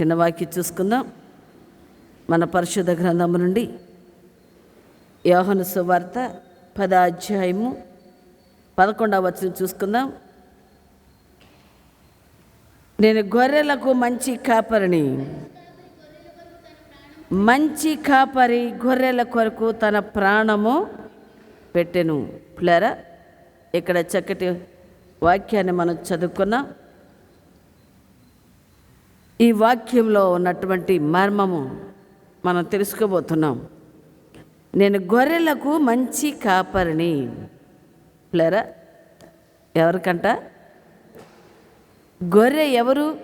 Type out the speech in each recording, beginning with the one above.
చిన్న వాక్యం చూసుకుందాం. మన పరిశుద్ధ గ్రంథము నుండి యోహను సువార్త పద అధ్యాయము పదకొండవ వచనం చూసుకుందాం. నేను గొర్రెలకు మంచి కాపరిని మంచి కాపరి గొర్రెల కొరకు తన ప్రాణము పెట్టెను. పిల్లరా ఇక్కడ చక్కటి వాక్యాన్ని మనం చదువుకున్నాం. ఈ వాక్యంలో ఉన్నటువంటి మర్మము మనం తెలుసుకోబోతున్నాం. నేను గొర్రెలకు మంచి కాపరిని. లేరా ఎవరికంట? గొర్రె ఎవరు?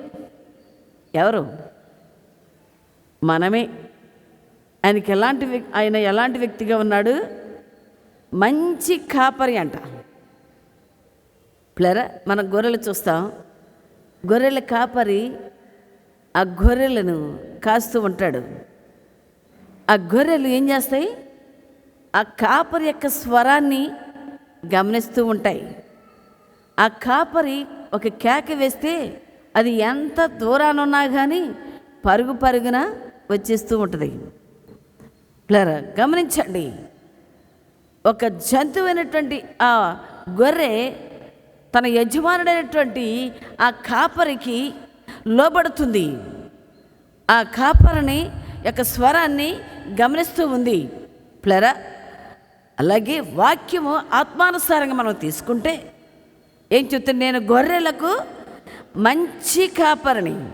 ఎవరు? మనమే. ఆయనకి ఎలాంటి ఆయన ఎలాంటి వ్యక్తిగా ఉన్నాడు? మంచి కాపరి అంట. ప్లేరా? మనం గొర్రెలు చూస్తాం. గొర్రెల కాపరి ఆ గొర్రెలను కాస్తూ ఉంటాడు. ఆ గొర్రెలు ఏం చేస్తాయి? ఆ కాపరి యొక్క స్వరాన్ని గమనిస్తూ ఉంటాయి. ఆ కాపరి ఒక కేక వేస్తే అది ఎంత దూరానున్నా కానీ పరుగు పరుగున వచ్చేస్తూ ఉంటుంది. ప్లరా గమనించండి. ఒక జంతువైనటువంటి ఆ గొర్రె తన యజమానుడైనటువంటి ఆ కాపరికి లోబడుతుంది. ఆ కాపరిని యొక్క స్వరాన్ని గమనిస్తూ ఉంది. ప్లరా అలాగే వాక్యము ఆత్మానుసారంగా మనం తీసుకుంటే ఏం చెప్తుంది? నేను గొర్రెలకు మంచి కాపరిని.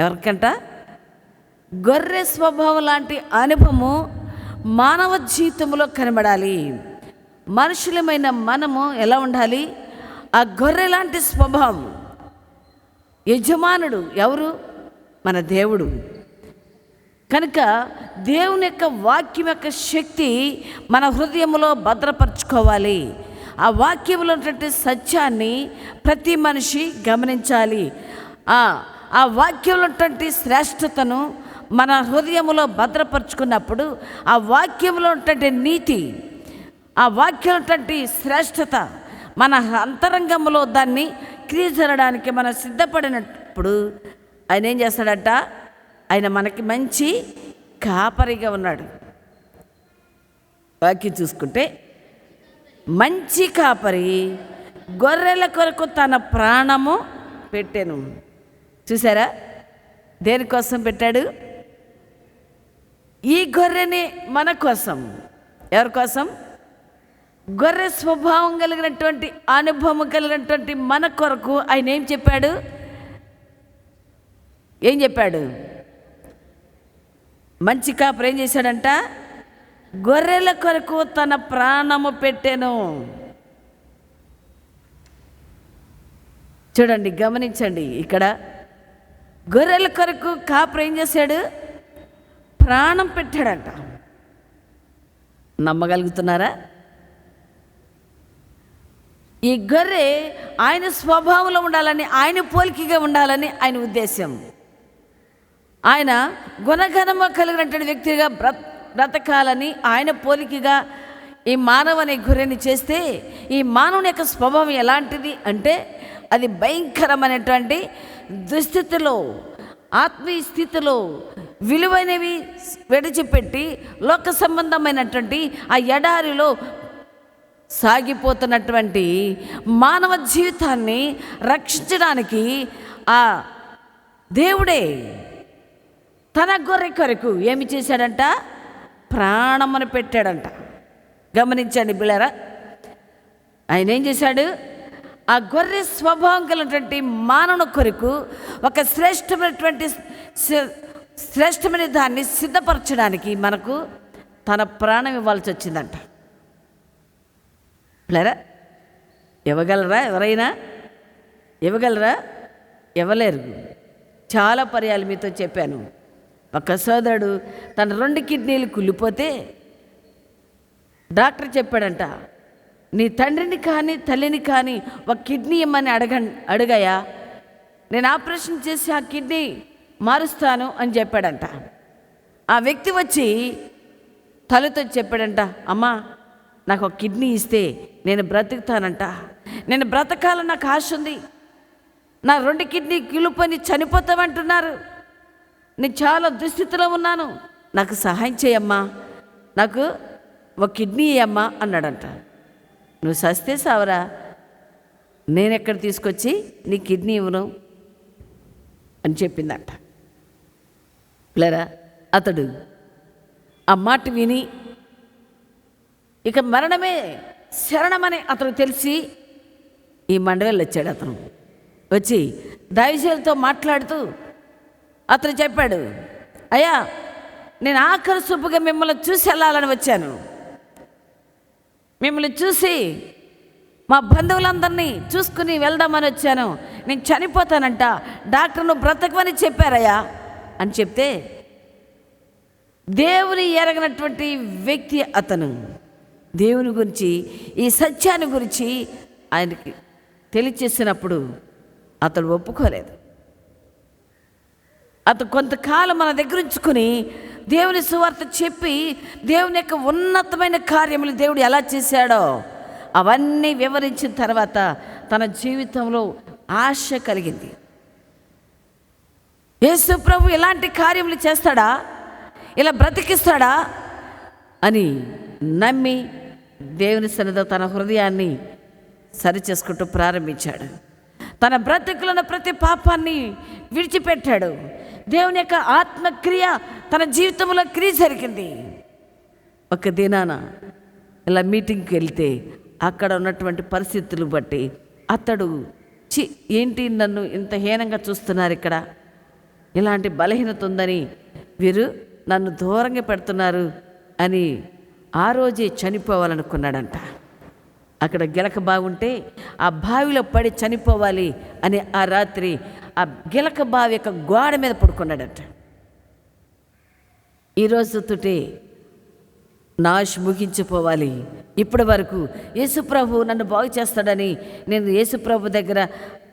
ఎవరికంట? గొర్రె స్వభావం లాంటి అనుభవము మానవ జీవితంలో కనబడాలి. మనుషులమైన మనము ఎలా ఉండాలి? ఆ గొర్రె లాంటి స్వభావం. యజమానుడు ఎవరు? మన దేవుడు. కనుక దేవుని యొక్క వాక్యం యొక్క శక్తి మన హృదయంలో భద్రపరచుకోవాలి. ఆ వాక్యంలో ఉన్నటువంటి సత్యాన్ని ప్రతి మనిషి గమనించాలి. ఆ వాక్యంలో ఉన్నటువంటి శ్రేష్టతను మన హృదయంలో భద్రపరుచుకున్నప్పుడు ఆ వాక్యంలో ఉన్నటువంటి నీతి ఆ వాక్యంలో ఉన్నటువంటి శ్రేష్టత మన అంతరంగంలో దాన్ని క్రియ జరగడానికి మనం సిద్ధపడినప్పుడు ఆయన ఏం చేస్తాడట? ఆయన మనకి మంచి కాపరిగా ఉన్నాడు. వాక్యం చూసుకుంటే మంచి కాపరి గొర్రెల కొరకు తన ప్రాణము పెట్టాను. చూసారా? దేనికోసం పెట్టాడు? ఈ గొర్రెని మన కోసం. ఎవరి కోసం? గొర్రె స్వభావం కలిగినటువంటి అనుభవం కలిగినటువంటి మన కొరకు ఆయన ఏం చెప్పాడు? ఏం చెప్పాడు? మంచి కాపరు ఏం చేశాడంట? గొర్రెల కొరకు తన ప్రాణము పెట్టాను. చూడండి గమనించండి ఇక్కడ. గొర్రెల కొరకు కాపరు ఏం చేశాడు? ప్రాణం పెట్టాడంట. నమ్మగలుగుతున్నారా? ఈ గొర్రె ఆయన స్వభావంలో ఉండాలని ఆయన పోలికగా ఉండాలని ఆయన ఉద్దేశం ఆయన గుణగణమ కలిగినటువంటి వ్యక్తిగా బ్రత బ్రతకాలని ఆయన పోలికగా ఈ మానవుని గొర్రెని చేస్తే ఈ మానవుని యొక్క స్వభావం ఎలాంటిది అంటే అది భయంకరమైనటువంటి దుస్థితిలో ఆత్మీయ స్థితిలో విలువైనవి విడిచిపెట్టి లోక సంబంధమైనటువంటి ఆ ఎడారిలో సాగిపోతున్నటువంటి మానవ జీవితాన్ని రక్షించడానికి ఆ దేవుడే తన గొర్రె కొరకు ఏమి చేశాడంట? ప్రాణమును పెట్టాడంట. గమనించండి బిళ్ళరా. ఆయన ఏం చేశాడు? ఆ గొర్రె స్వభావం కలిగినటువంటి మానవుని కొరకు ఒక శ్రేష్టమైనటువంటి శ్రేష్టమైన దాన్ని సిద్ధపరచడానికి మనకు తన ప్రాణం ఇవ్వాల్సి వచ్చిందంట. లేరా ఇవ్వగలరా ఎవరైనా? ఇవ్వగలరా? ఇవ్వలేరు. చాలా పర్యాలు మీతో చెప్పాను. ఒక సోదరుడు తన రెండు కిడ్నీలు కుళ్ళిపోతే డాక్టర్ చెప్పాడంట నీ తండ్రిని కానీ తల్లిని కానీ ఒక కిడ్నీ ఇమ్మని అడగ అడిగాయా? నేను ఆపరేషన్ చేసి ఆ కిడ్నీ మారుస్తాను అని చెప్పాడంట. ఆ వ్యక్తి వచ్చి తల్లితో చెప్పాడంట అమ్మా నాకు ఒక కిడ్నీ ఇస్తే నేను బ్రతుకుతానంట. నేను బ్రతకాలని నాకు ఆశ ఉంది. నా రెండు కిడ్నీ కిలుపని చనిపోతామంటున్నారు నేను చాలా దుస్థితిలో ఉన్నాను. నాకు సహాయం చేయమ్మా. నాకు ఒక కిడ్నీ అమ్మా అన్నాడంట. నువ్వు సస్తే సావరా. నేను ఎక్కడ తీసుకొచ్చి నీ కిడ్నీ ఇవ్వను అని చెప్పిందంట. లేరా అతడు ఆ మాట విని ఇక మరణమే శరణమని అతను తెలిసి ఈ మండలిలో వచ్చాడు అతను. వచ్చి దైవశీలతో మాట్లాడుతూ అతను చెప్పాడు అయ్యా నేను ఆఖరి సూపుగా మిమ్మల్ని చూసి వెళ్ళాలని వచ్చాను. మిమ్మల్ని చూసి మా బంధువులందరినీ చూసుకుని వెళ్దామని వచ్చాను. నేను చనిపోతానంట డాక్టర్ నువ్వు బ్రతకమని చెప్పారయ్యా. అని చెప్తే దేవుని ఎరగనటువంటి వ్యక్తి అతను. దేవుని గురించి ఈ సత్యాన్ని గురించి ఆయనకి తెలియచేసినప్పుడు అతడు ఒప్పుకోలేదు. అతను కొంతకాలం మన దగ్గర ఉంచుకుని దేవుని సువార్త చెప్పి దేవుని యొక్క ఉన్నతమైన కార్యములు దేవుడు ఎలా చేశాడో అవన్నీ వివరించిన తర్వాత తన జీవితంలో ఆశ కలిగింది. యేసు ప్రభు ఇలాంటి కార్యములు చేస్తాడా? ఇలా బ్రతికిస్తాడా? అని నమ్మి దేవుని సన్నిధిలో తన హృదయాన్ని సరిచేసుకుంటూ ప్రారంభించాడు. తన బ్రతుకులను ప్రతి పాపాన్ని విడిచిపెట్టాడు. దేవుని యొక్క ఆత్మక్రియ తన జీవితంలో క్రియ జరిగింది. ఒక దినాన ఇలా మీటింగ్కి వెళ్తే అక్కడ ఉన్నటువంటి పరిస్థితులు బట్టి అతడు చి ఏంటి నన్ను ఇంత హీనంగా చూస్తున్నారు ఇక్కడ? ఇలాంటి బలహీనత ఉందని వీరు నన్ను దూరంగా పెడుతున్నారు అని ఆ రోజే చనిపోవాలనుకున్నాడంట. అక్కడ గిలక బాగుంటే ఆ బావిలో పడి చనిపోవాలి అని ఆ రాత్రి ఆ గిలక బావి యొక్క గోడ మీద పడుకున్నాడట. ఈరోజు తుటే నాష్ ముగించిపోవాలి. ఇప్పటి వరకు యేసుప్రభు నన్ను బాగు చేస్తాడని నేను యేసుప్రభు దగ్గర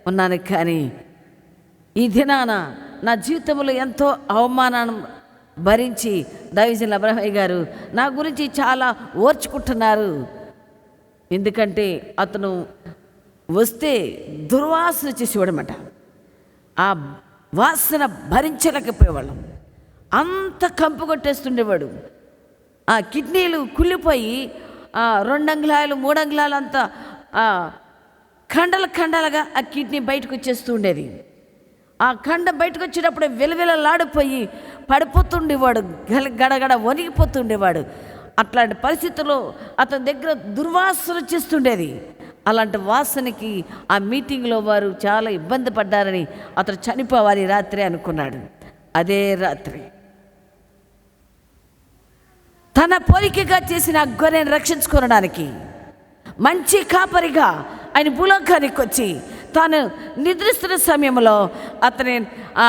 ఉన్నాను కానీ ఈ దినాన నా జీవితంలో ఎంతో అవమానం భరించి దైవజన్ అబ్రహయ్య గారు నా గురించి చాలా ఓర్చుకుంటున్నారు. ఎందుకంటే అతను వస్తే దుర్వాసన చేసేవాడనమాట ఆ వాసన భరించలేకపోయేవాళ్ళం. అంత కంపు కొట్టేస్తుండేవాడు. ఆ కిడ్నీలు కుళ్ళిపోయి ఆ రెండు అంగుళాలు అంతా ఆ ఖండల ఆ కిడ్నీ బయటకు వచ్చేస్తూ ఉండేది. ఆ ఖండం బయటకు వచ్చేటప్పుడు విలవిలలాడిపోయి పడిపోతుండేవాడు గల గడగడ వణిగిపోతుండేవాడు అట్లాంటి పరిస్థితుల్లో అతని దగ్గర దుర్వాసన వచ్చేస్తుండేది అలాంటి వాసనకి ఆ మీటింగ్లో వారు చాలా ఇబ్బంది పడ్డారని అతను చనిపోవాలి రాత్రి అనుకున్నాడు. అదే రాత్రి. తన పోలికగా చేసిన గొర్రెను రక్షించుకోవడానికి మంచి కాపరిగా ఆయన భూలోకానికి వచ్చి తాను నిద్రిస్తున్న సమయంలో అతని ఆ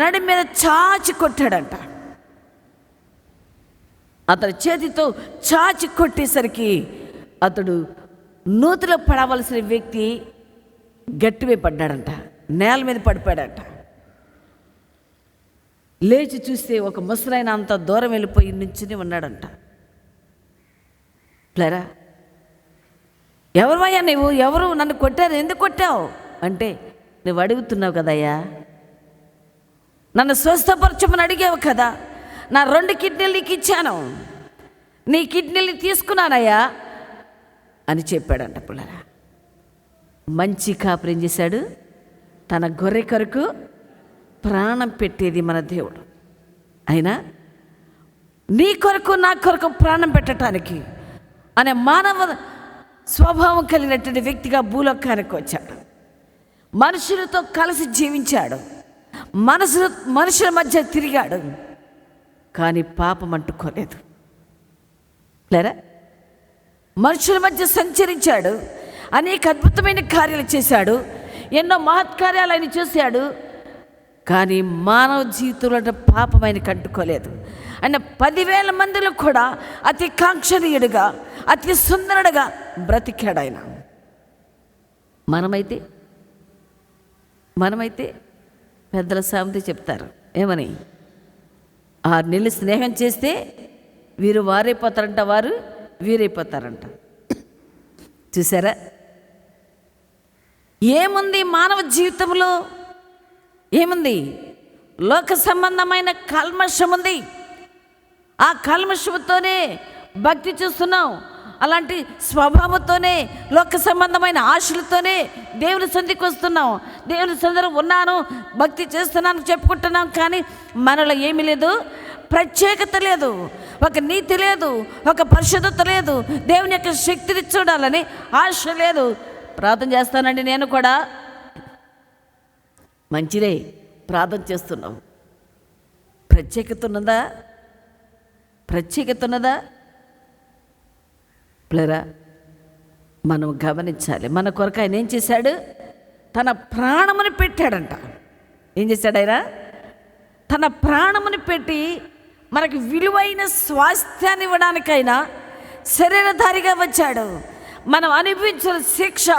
నడి మీద చాచి కొట్టాడంట. అతని చేతితో చాచి కొట్టేసరికి అతడు నూతిలో పడవలసిన వ్యక్తి గట్టివే పడ్డాడంట నేల మీద పడిపోయాడంట. లేచి చూస్తే ఒక ముసలైన అంత దూరం వెళ్ళిపోయి నుంచుని ఉన్నాడంట. ప్లరా ఎవరువయ్యా నువ్వు ఎవరు నన్ను కొట్టారు? ఎందుకు కొట్టావు? అంటే నువ్వు అడుగుతున్నావు కదయ్యా? నన్ను స్వస్థపరచమని అడిగావు కదా. నా రెండు కిడ్నీలు నీకు ఇచ్చాను. నీ కిడ్నీలు తీసుకున్నానయ్యా అని చెప్పాడంట పుల్లరా. మంచి కాపురం చేశాడు. తన గొర్రె కొరకు ప్రాణం పెట్టేది మన దేవుడు. అయినా నీ కొరకు నా కొరకు ప్రాణం పెట్టడానికి అనే మానవ స్వభావం కలిగినటువంటి వ్యక్తిగా భూలోకానికి వచ్చాడు. మనుషులతో కలిసి జీవించాడు. మనసు మనుషుల మధ్య తిరిగాడు. కానీ పాపం అంటుకోలేదు. లేరా? మనుషుల మధ్య సంచరించాడు. అనేక అద్భుతమైన కార్యాలు చేశాడు. ఎన్నో మహత్కార్యాలు ఆయన చేశాడు. కానీ మానవ జీవితంలో పాపం ఆయన కంటుకోలేదు ఆయన పదివేల మందిలో కూడా అతి కాంక్షణీయుడిగా అతి సుందరుడుగా బ్రతికాడు ఆయన. మనమైతే మనమైతే పెద్దల సామెత చెప్తారు. ఏమని? ఆరు నెలలు స్నేహం చేస్తే వీరు వారైపోతారంట వారు వీరైపోతారంట చూసారా? ఏముంది మానవ జీవితంలో? ఏముంది? లోక సంబంధమైన కల్మషం ఉంది. ఆ కల్మషముతోనే భక్తి చూస్తున్నాం. అలాంటి స్వభావంతోనే లోక సంబంధమైన ఆశలతోనే దేవుని సంధికి వస్తున్నాం. దేవుని సందరు ఉన్నాను భక్తి చేస్తున్నాను చెప్పుకుంటున్నాం కానీ మనలో ఏమీ లేదు. ప్రత్యేకత లేదు. ఒక నీతి లేదు. ఒక పరిశుద్ధత లేదు. దేవుని యొక్క శక్తిని చూడాలని ఆశ లేదు. ప్రార్థన చేస్తానండి నేను కూడా. మంచిదే. ప్రార్థన చేస్తున్నాం. ప్రత్యేకత ఉన్నదా? ప్రత్యేకత ఉన్నదా? ప్లరా మనం గమనించాలి. మన కొరకు ఆయన ఏం చేశాడు? తన ప్రాణముని పెట్టాడంట. ఏం చేశాడు ఆయన? తన ప్రాణముని పెట్టి మనకి విలువైన స్వాస్థ్యాన్ని ఇవ్వడానికైనా శరీరధారిగా వచ్చాడు. మనం అనుభవించిన శిక్ష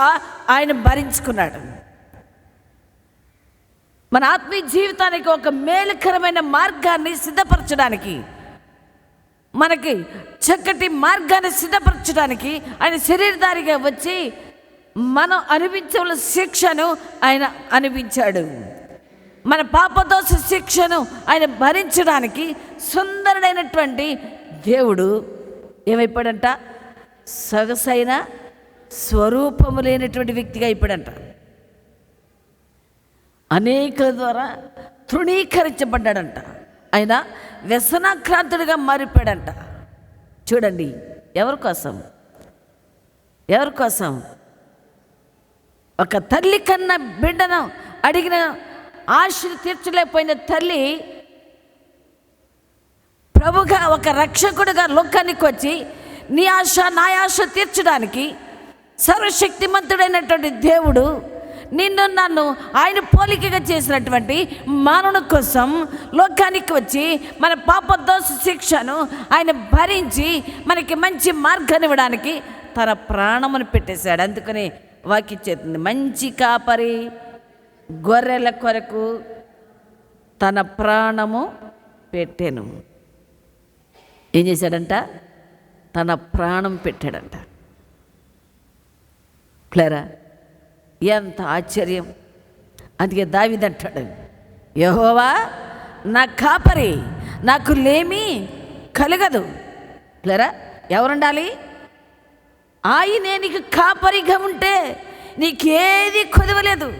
ఆయన భరించుకున్నాడు. మన ఆత్మీయ జీవితానికి ఒక మేలుకరమైన మార్గాన్ని సిద్ధపరచడానికి మనకి చక్కటి మార్గాన్ని సిద్ధపరచడానికి ఆయన శరీరధారిగా వచ్చి మనం అనిపించవల శిక్షను ఆయన అనిపించాడు మన పాపదోష శిక్షను ఆయన భరించడానికి సుందరుడైనటువంటి దేవుడు ఏమైపోయాడంట సొగసైన స్వరూపము లేనటువంటి వ్యక్తిగా అయిపోయాడంట అనేకుల ద్వారా తృణీకరించబడ్డాడంట. ఆయన వ్యసనాక్రాంతుడిగా మారిపోయాడంట. చూడండి ఎవరి కోసం? ఎవరి కోసం? ఒక తల్లి కన్నా బిడ్డను అడిగిన ఆశలు తీర్చలేకపోయిన తల్లి ప్రభుగా ఒక రక్షకుడిగా లోకానికి వచ్చి నీ ఆశ నా ఆశ తీర్చడానికి సర్వశక్తిమంతుడైనటువంటి దేవుడు నిన్ను నన్ను ఆయన పోలికగా చేసినటువంటి మానవుని కోసం లోకానికి వచ్చి మన పాపదోష శిక్షను ఆయన భరించి మనకి మంచి మార్గాన్ని ఇవ్వడానికి తన ప్రాణమును పెట్టేశాడు. అందుకని వాకి చేతుంది మంచి కాపరి గొర్రెల కొరకు తన ప్రాణము పెట్టాను. ఏం చేశాడంట? తన ప్రాణం పెట్టాడంట. క్లేరా? ఎంత ఆశ్చర్యం. అందుకే దావిదంటాడు యహోవా నా కాపరి నాకు లేమి కలగదు. లేరా ఎవరుండాలి? ఆయనే నీకు కాపరిగా ఉంటే నీకేది కుదవలేదు.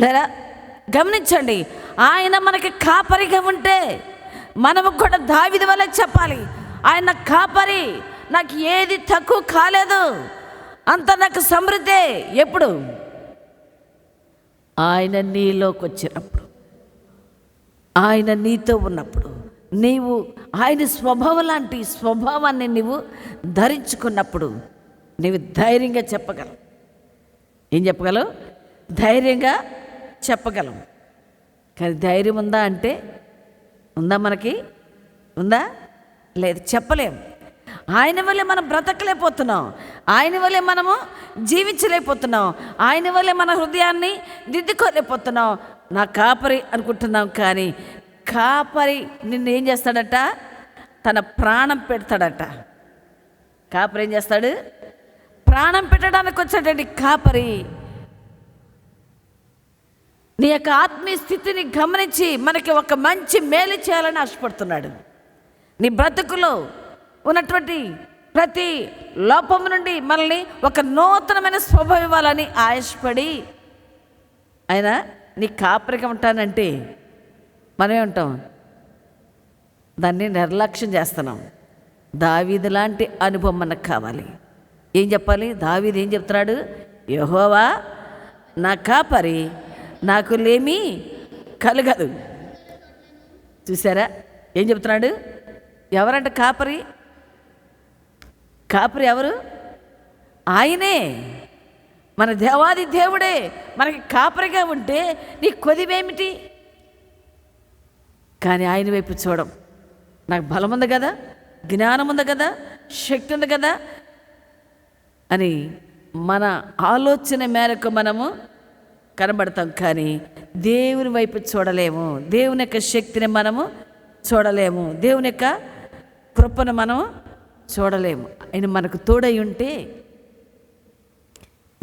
లేరా గమనించండి ఆయన మనకి కాపరిగా ఉంటే మనము కూడా దావిది వల్ల చెప్పాలి ఆయన కాపరి నాకు ఏది తక్కువ కాలేదు. అంత నాకు సమృద్ధే. ఎప్పుడు? ఆయన నీలోకి వచ్చినప్పుడు. ఆయన నీతో ఉన్నప్పుడు. నీవు ఆయన స్వభావం లాంటి స్వభావాన్ని నీవు ధరించుకున్నప్పుడు నీవు ధైర్యంగా చెప్పగలవు. ఏం చెప్పగలవు? ధైర్యంగా చెప్పగలం కానీ ధైర్యం ఉందా అంటే? ఉందా మనకి? ఉందా? లేదు. చెప్పలేము. ఆయన వల్లే మనం బ్రతకలేకపోతున్నాం. ఆయన వల్లే మనము జీవించలేకపోతున్నాం. ఆయన వల్లే మన హృదయాన్ని దిద్దుకోలేకపోతున్నాం. నా కాపరి అనుకుంటున్నాం కానీ కాపరి నిన్ను ఏం చేస్తాడట? తన ప్రాణం పెడతాడట. కాపరి ఏం చేస్తాడు? ప్రాణం పెట్టడానికి వచ్చేటండి కాపరి నీ యొక్క ఆత్మీయ స్థితిని గమనించి మనకి ఒక మంచి మేలు చేయాలని ఆశపడుతున్నాడు. నీ బ్రతుకులో ఉన్నటువంటి ప్రతి లోపం నుండి మనల్ని ఒక నూతనమైన స్వభావం ఇవ్వాలని ఆశపడి ఆయన నీ కాపరిగా ఉంటానంటే మనమే ఉంటాం దాన్ని నిర్లక్ష్యం చేస్తున్నాం. దావీది లాంటి అనుభవం మనకు కావాలి. ఏం చెప్పాలి? దావీది ఏం చెప్తున్నాడు? యహోవా నా కాపరి నాకు లేమి కలగదు. చూసారా ఏం చెప్తున్నాడు? ఎవరంట కాపరి? కాపరి ఎవరు? ఆయనే. మన దేవాది దేవుడే. మనకి కాపరిగా ఉంటే నీ కొదివేమిటి? కానీ ఆయన వైపు చూడం. నాకు బలం ఉంది కదా? జ్ఞానం ఉంది కదా? శక్తి ఉంది కదా? అని మన ఆలోచన మేరకు మనము కనబడతాం కానీ దేవుని వైపు చూడలేము. దేవుని యొక్క శక్తిని మనము చూడలేము. దేవుని యొక్క కృపను మనము చూడలేము. ఆయన మనకు తోడై ఉంటే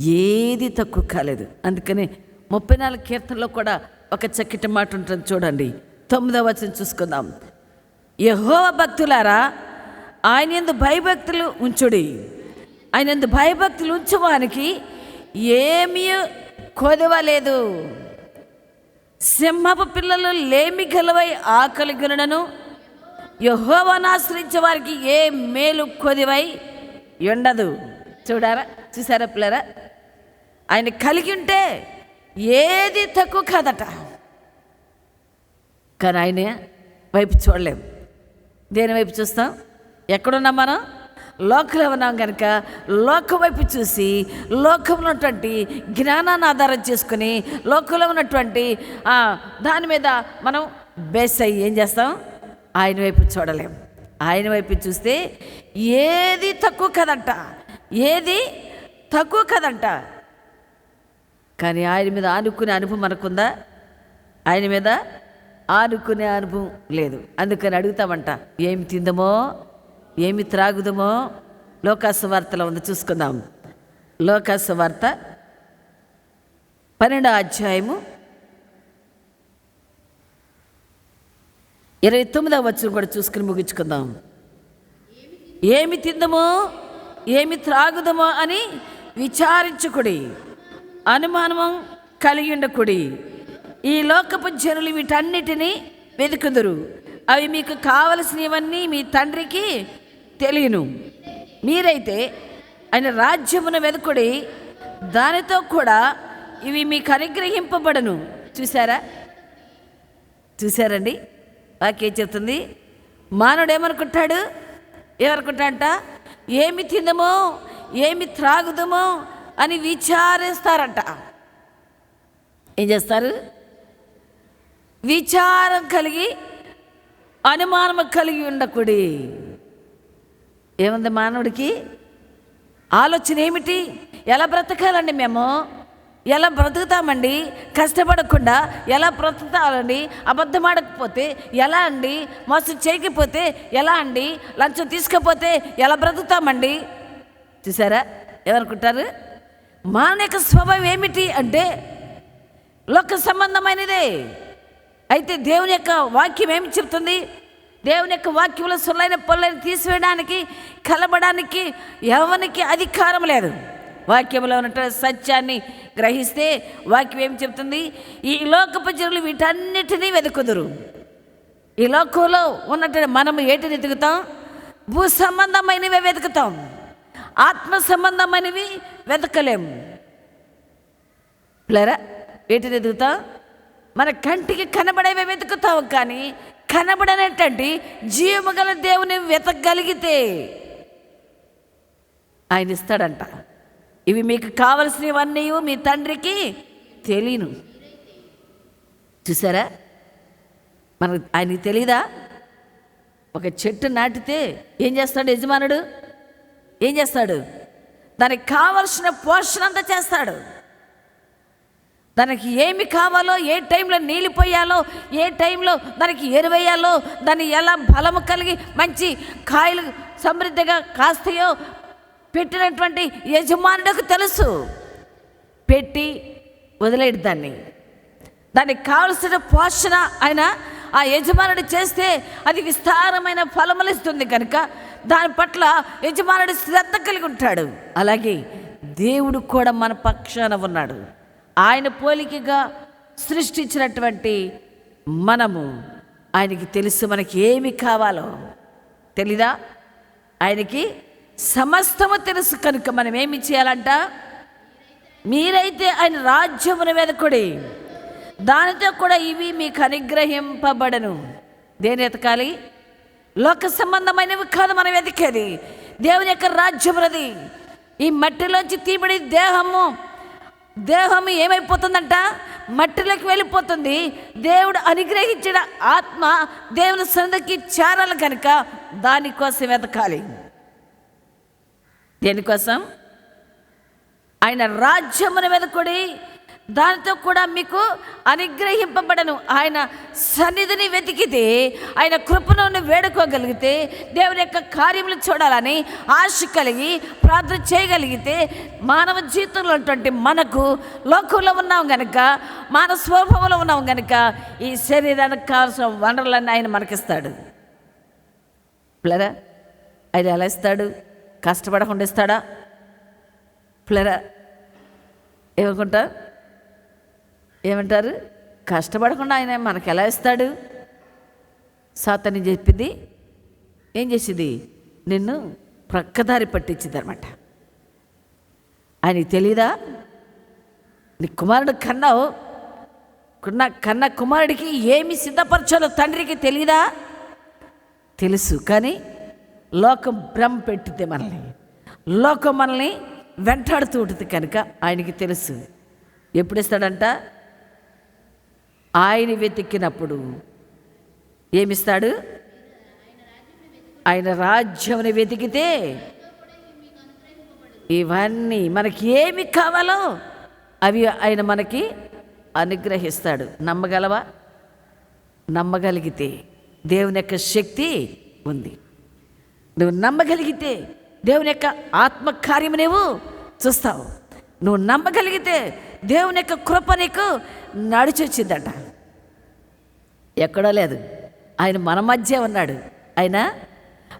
ఏది తక్కువ కాలేదు. అందుకనే ముప్పై నాలుగు కీర్తనలో కూడా ఒక చక్కటి మాట ఉంటుంది చూడండి. తొమ్మిదవ వచనం చూసుకుందాం. యహో భక్తులారా ఆయన ఎందు భయభక్తులు ఉంచుడి. ఆయన ఎందు భయభక్తులు ఉంచువానికి ఏమీ కొదవలేదు. సింహపు పిల్లలు లేమి గలవై ఆకలి గునను యహోవను ఆశ్రయించే వారికి ఏ మేలు కొదివై ఉండదు. చూడారా? చూసారా పిల్లరా? ఆయన కలిగి ఉంటే ఏది తక్కువ కాదట. కానీ ఆయన వైపు చూడలేం. దేని వైపు చూస్తాం? ఎక్కడున్నాం మనం? లోకంలో ఉన్నాం కనుక లోకం వైపు చూసి లోకంలో ఉన్నటువంటి జ్ఞానాన్ని ఆధారం చేసుకుని లోకంలో ఉన్నటువంటి దాని మీద మనం బేస్ అయ్యి ఏం చేస్తాం? ఆయన వైపు చూడలేం. ఆయన వైపు చూస్తే ఏది తక్కువ కదంట. ఏది తక్కువ కదంట. కానీ ఆయన మీద ఆనుకునే అనుభవం మనకుందా? ఆయన మీద ఆనుకునే అనుభవం లేదు. అందుకని అడుగుతామంట ఏమి తిందమో? ఏమి త్రాగుదమో? లోకాసు వార్తలో ఉంది చూసుకుందాం. లోకాసు వార్త పన్నెండో అధ్యాయము ఇరవై తొమ్మిదవ వచ్చిన కూడా చూసుకుని ముగించుకుందాం. ఏమి తిందమో? ఏమి త్రాగుదమో అని విచారించుకుడి. అనుమానము కలిగి ఉండకుడి ఈ లోకపు జనులు వీటన్నిటినీ వెతుకుదురు. అవి మీకు కావలసినవన్నీ మీ తండ్రికి తెలియను. మీరైతే ఆయన రాజ్యమును వెతుకుడి. దానితో కూడా ఇవి మీకు అనుగ్రహింపబడను. చూసారా చూసారండి వాక్యం చెప్తుంది? మానవుడు ఏమనుకుంటాడు ఏమనుకుంటాడంట ఏమి తిందమో ఏమి త్రాగుదమో అని విచారిస్తారంట. ఏం చేస్తారు? విచారం కలిగి అనుమానం కలిగి ఉండకుడి. ఏముంది మానవుడికి? ఆలోచన ఏమిటి? ఎలా బ్రతకాలండి మేము? ఎలా బ్రతుకుతామండి? కష్టపడకుండా ఎలా బ్రతుకుతామండి అబద్ధం ఆడకపోతే ఎలా అండి? మోసం చేయకపోతే ఎలా అండి? లంచం తీసుకపోతే ఎలా బ్రతుకుతామండి? చూసారా? ఏమనుకుంటారు మానవ యొక్క స్వభావం ఏమిటి అంటే లోక సంబంధమైనదే. అయితే దేవుని యొక్క వాక్యం ఏమి చెప్తుంది? దేవుని యొక్క వాక్యంలో సులైన పొల్లని తీసివేయడానికి కలబడానికి ఎవరికి అధికారం లేదు. వాక్యంలో ఉన్నట్టు సత్యాన్ని గ్రహిస్తే వాక్యం ఏం చెప్తుంది? ఈ లోకపు జనులు వీటన్నిటినీ వెతుకుదురు. ఈ లోకంలో ఉన్నట్టు మనం ఏంటిని వెతుకుతాం? భూ సంబంధమైనవి వెతుకుతాం. ఆత్మ సంబంధమైనవి వెతకలేము ప్లరా ఏంటిని వెతుకుతాం? మన కంటికి కనబడేవి వెతుకుతాం కానీ కనబడనటువంటి జీవము గల దేవుని వెతకగలిగితే ఆయన ఇస్తాడంట. ఇవి మీకు కావలసినవన్నీ మీ తండ్రికి తెలియను చూసారా? మనకు ఆయనకి తెలీదా? ఒక చెట్టు నాటితే ఏం చేస్తాడు యజమానుడు? ఏం చేస్తాడు? దానికి కావలసిన పోషణ అంతా చేస్తాడు. దానికి ఏమి కావాలో ఏ టైంలో నీళ్ళు పోయాలో ఏ టైంలో దానికి ఎరువేయాలో దాన్ని ఎలా బలము కలిగి మంచి కాయలు సమృద్ధిగా కాస్తాయో పెట్టినటువంటి యజమానుడికి తెలుసు. పెట్టి వదిలేడు దాన్ని. దానికి కావలసిన పోషణ ఆయన ఆ యజమానుడు చేస్తే అది విస్తారమైన ఫలములు ఇస్తుంది కనుక దాని పట్ల యజమానుడు శ్రద్ధ కలిగి ఉంటాడు. అలాగే దేవుడు కూడా మన పక్షాన ఉన్నాడు. ఆయన పోలికగా సృష్టించినటువంటి మనము ఆయనకి తెలుసు మనకి ఏమి కావాలో. తెలీదా? ఆయనకి సమస్తము తెలుసు కనుక మనం ఏమి చేయాలంట? మీరైతే ఆయన రాజ్యమును వెదకుడి దానితో కూడా ఇవి మీకు అనుగ్రహింపబడను. దేని వెతకాలి లోక సంబంధమైనవి కాదు మనం వెతికేది. దేవుని యొక్క రాజ్యమునది. ఈ మట్టిలోంచి తీబడి దేహము దేహము ఏమైపోతుందంట? మట్టిలోకి వెళ్ళిపోతుంది. దేవుడు అనుగ్రహించిన ఆత్మ దేవుని సందకి చేరాలి కనుక దానికోసం వెతకాలి. దేనికోసం? ఆయన రాజ్యమున వెనుకొడి దానితో కూడా మీకు అనుగ్రహింపబడను. ఆయన సన్నిధిని వెతికితే ఆయన కృపను వేడుకోగలిగితే దేవుని యొక్క కార్యములు చూడాలని ఆశ కలిగి ప్రార్థన చేయగలిగితే మానవ జీవితంలో ఉన్నటువంటి మనకు లోకంలో ఉన్నాం గనుక మానవ స్వభావంలో ఉన్నాం గనుక ఈ శరీరానికి కావాల్సిన వనరులన్నీ ఆయన మనకిస్తాడు. ఆయన ఎలా ఇస్తాడు? కష్టపడకుండా ఇస్తాడా? ప్లరా ఏమనుకుంటారు ఏమంటారు? కష్టపడకుండా ఆయన మనకు ఎలా ఇస్తాడు? సాతని చెప్పింది? ఏం చేసింది? నిన్ను ప్రక్కదారి పట్టించింది అనమాట ఆయనకి తెలీదా? నీ కుమారుడు కన్నావు? కన్న కన్న కుమారుడికి ఏమి సిద్ధపరచాలో తండ్రికి తెలీదా? తెలుసు కానీ లోకం భ్రమ పెట్టింది మనల్ని. లోకం మనల్ని వెంటాడుతూ ఉంటుంది కనుక ఆయనకి తెలుసు. ఎప్పుడు ఇస్తాడంట ఆయన వెతికినప్పుడు. ఏమిస్తాడు? ఆయన రాజ్యంని వెతికితే ఇవన్నీ మనకి ఏమి కావాలో అవి ఆయన మనకి అనుగ్రహిస్తాడు. నమ్మగలవా? నమ్మగలిగితే దేవుని యొక్క శక్తి ఉంది. నువ్వు నమ్మగలిగితే దేవుని యొక్క ఆత్మకార్యం నువ్వు చూస్తావు. నువ్వు నమ్మగలిగితే దేవుని యొక్క కృప నీకు నడిచొచ్చిందట ఎక్కడో లేదు. ఆయన మన మధ్య ఉన్నాడు. ఆయన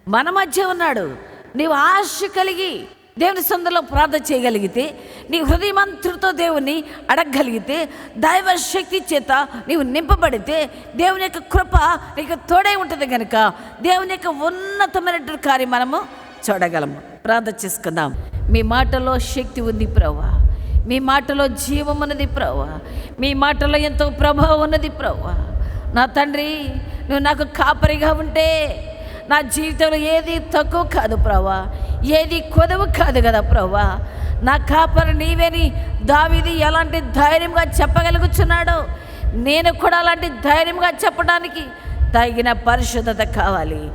మన మధ్య ఉన్నాడు. నీవు ఆశ కలిగి దేవుని సందులో ప్రార్థన చేయగలిగితే నీ హృదయమంతుడితో దేవుని అడగగలిగితే దైవ శక్తి చేత నీవు నింపబడితే దేవుని యొక్క కృప నీకు తోడై ఉంటుంది కనుక దేవుని యొక్క ఉన్నతమైనటువంటి కార్యం మనము చూడగలము. ప్రార్థన చేసుకుందాం. మీ మాటలో శక్తి ఉంది ప్రవ్వా. మీ మాటలో జీవం ఉన్నది ప్రవ్వా. మీ మాటలో ఎంతో ప్రభావం ఉన్నది ప్రవ్వా. నా తండ్రి నువ్వు నాకు కాపరిగా ఉంటే నా జీవితంలో ఏది తక్కువ కాదు ప్రవ్వా. ఏది కొదవు కాదు కదా ప్రవ్వా. నా కాపరి నీవేని దావిది ఎలాంటి ధైర్యంగా చెప్పగలుగుతున్నాడో నేను కూడా అలాంటి ధైర్యంగా చెప్పడానికి తగిన పరిశుద్ధత కావాలి.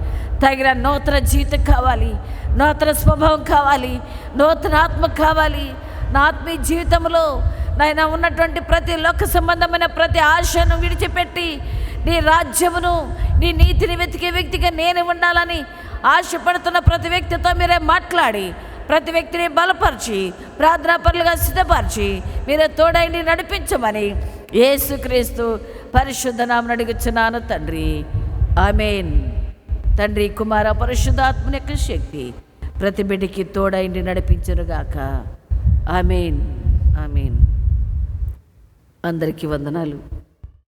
తగిన నూతన జీవితం కావాలి. నూతన స్వభావం కావాలి. నూతన ఆత్మ కావాలి. నా ఆత్మీయ జీవితంలో నాయన ఉన్నటువంటి ప్రతి లోక సంబంధమైన ప్రతి ఆశను విడిచిపెట్టి నీ రాజ్యమును నీ నీతిని వెతికే వ్యక్తిగా నేను ఉండాలని ఆశపడుతున్న ప్రతి వ్యక్తితో మీరే మాట్లాడి. ప్రతి వ్యక్తిని బలపరిచి ప్రార్థనా పనులుగా సిద్ధపరిచి మీరు తోడైండి నడిపించమని యేసుక్రీస్తు పరిశుద్ధ నామను అడుగుచున్నాను తండ్రి. ఆమెన్. తండ్రి కుమార పరిశుద్ధాత్మని యొక్క శక్తి ప్రతి బిడ్డకి తోడైండి నడిపించరుగాక ఆమెన్. ఆమెన్. అందరికీ వందనాలు.